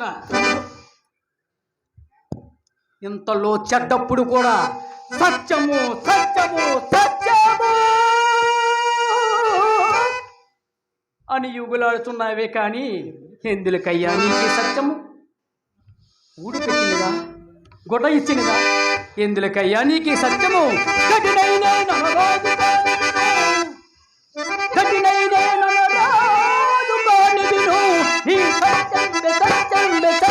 ఏంద్రా ఇంతలో చెడ్డప్పుడు కూడా సత్యము సత్యము సత్యము అని యుగులాడుతున్నావే కానీ ఎందులకయ్యా నీకు సత్యము? ఊడు పెట్టినదా గుడ్డ ఇచ్చినదా? ఎందులకయ్యా నీకు సత్యము? కఠినైన மெத்த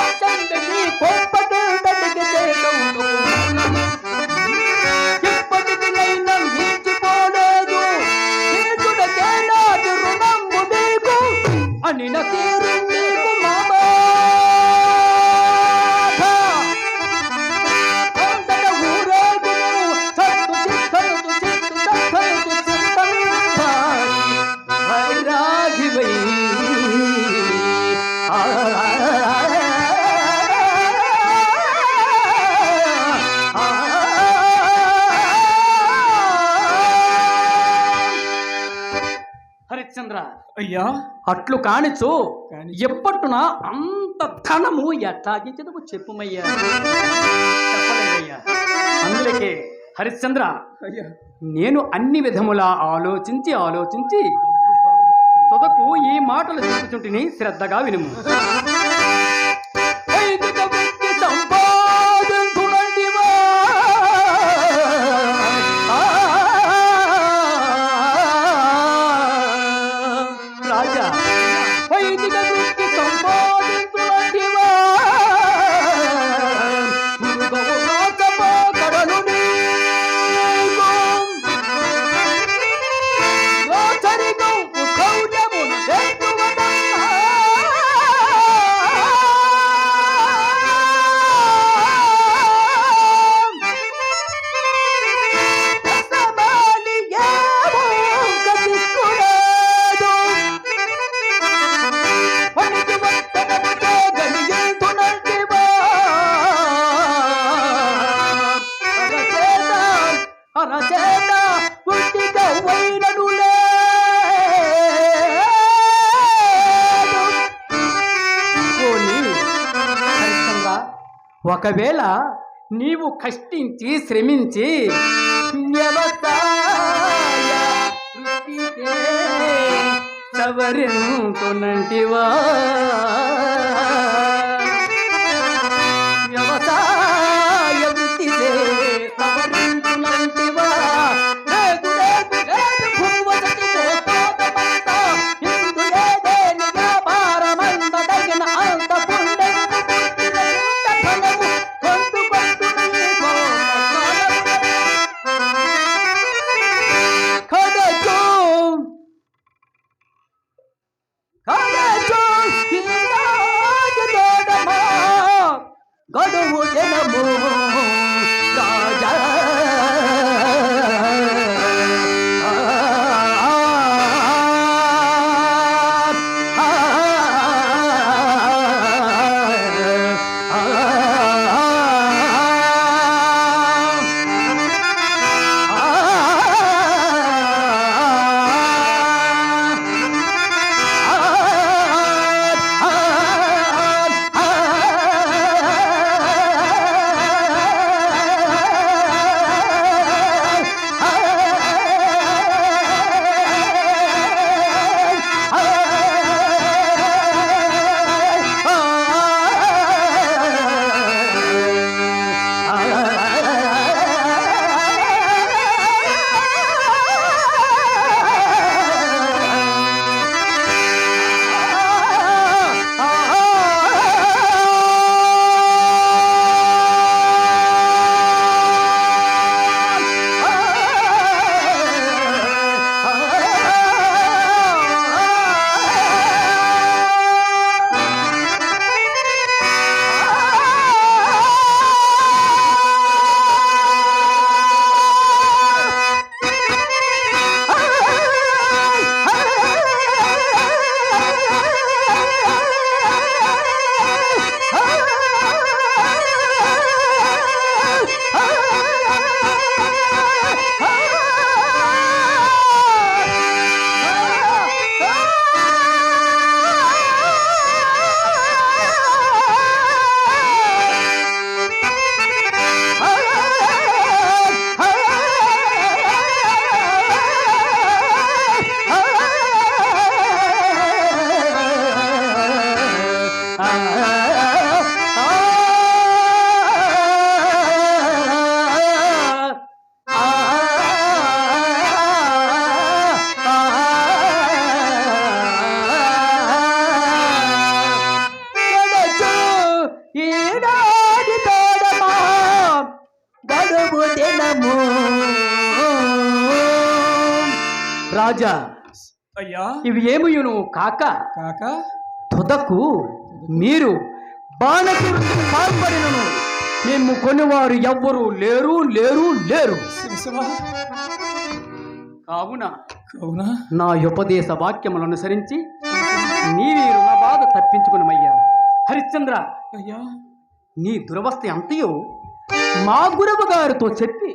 హరిశ్చంద్ర అయ్యా. అట్లు కానిచు. ఎప్పట్టున అంత ధనము ఎట్టాగించదు చెప్పుమయ్యా. చెప్పలేదయ్యా. అందులకే హరిశ్చంద్ర నేను అన్ని విధములా ఆలోచించి ఆలోచించి తుదకు ఈ మాటలు చెప్పుచుంటిని శ్రద్ధగా వినుము. ఒకవేళ నీవు కష్టించి శ్రమించి వ్యవసాయ వృత్తికే గడువు జనము రాజా ఈనాటి తోడమా గడువు దినము. రాజా అయ్యా. ఇవి ఏమియును కాక? కాక? తుదకు మీరు బాణసురుడికి పాల్పడినను. మేము కొనివారు ఎవ్వరూ లేరు లేరు లేరు. కావున అవునా నా ఉపదేశ వాక్యములను అనుసరించి నీవే రుణ బాధ తప్పించుకునమయ్యా. హరిశ్చంద్ర అయ్యా. నీ దురవస్థ అంతయో మా గురువు గారితో చెప్పి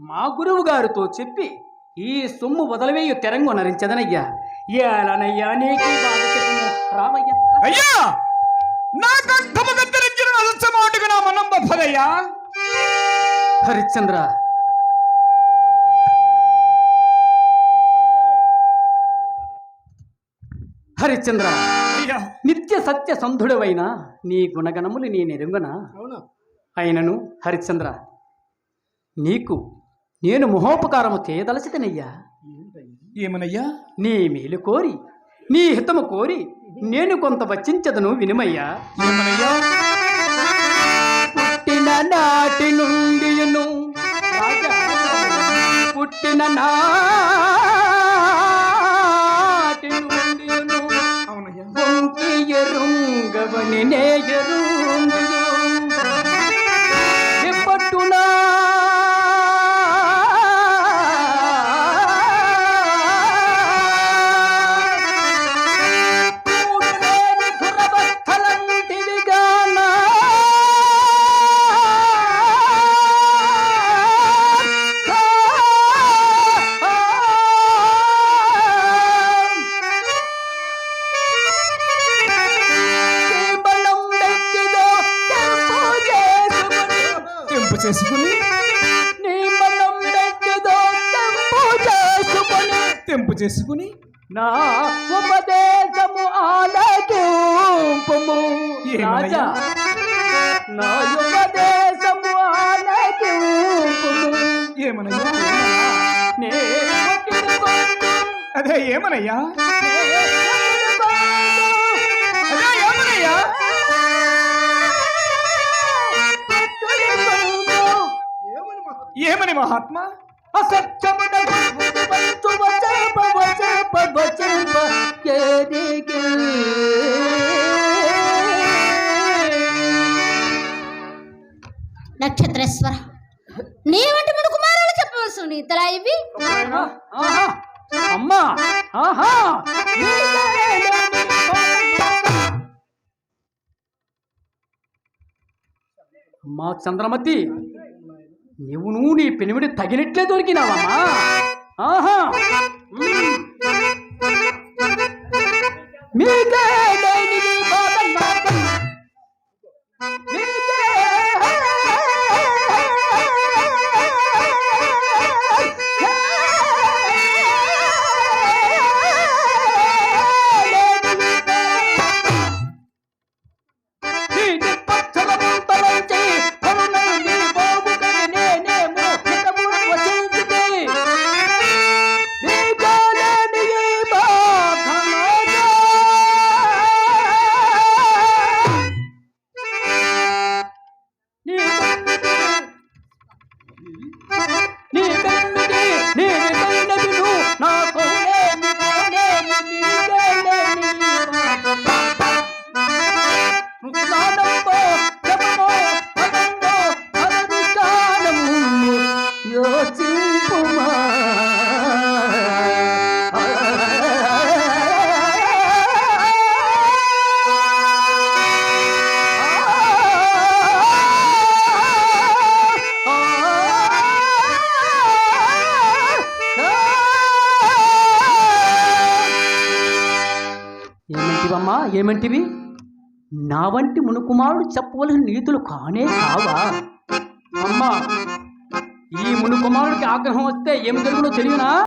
మా గురువు గారితో చెప్పి ఈ సొమ్ము వదలవేయు తెరంగు నరించదనయ్యా. ఏలనయ్యా నీకు. రామయ్యా. అయ్యా! నా కంఠము కత్తిరించిన అలసమాటుగా నా మనం బొప్పదయ్యా. హరిశ్చంద్ర హరిశ్చంద్ర నిత్య సత్య సంధుడవైన నీ గుణగణములు నీ నెరుంగన అవును. అయినను హరిశ్చంద్ర నీకు నేను మహోపకారము చేయదలచితనయ్యా. ఏమనయ్యా? నీ మేలు కోరి నీ హితము కోరి నేను కొంత వచ్చించదను వినుమయ్యా. ఏమనయ్యా? పుట్టిన నాటి చేసుకుని తెంపు చేసుకుని నా ఉపదేశము ఆలకింపుము? రాజా నా ఉపదేశము ఆలకింపుము ఏమనయ్యా? అదే ఏమనయ్యా? ఏమని మహాత్మా. నక్షత్రేశ్వర నీ వంటి మూడు కుమారులు చెప్పవలసిన నీతలా ఇవి అమ్మా ఆహా. అమ్మా చంద్రమతి. నువ్వును నువ్వు నీ పెనిమిడి తగినట్లే దొరికినావమ్మా. ఆహా. మీకే ఏమంటివి? నా వంటి మునుకుమారుడు చెప్పవలసిన నీతులు కానే కావా? అమ్మా ఈ మునుకుమారుడికి ఆగ్రహం వస్తే ఏం జరుగునో తెలియనా?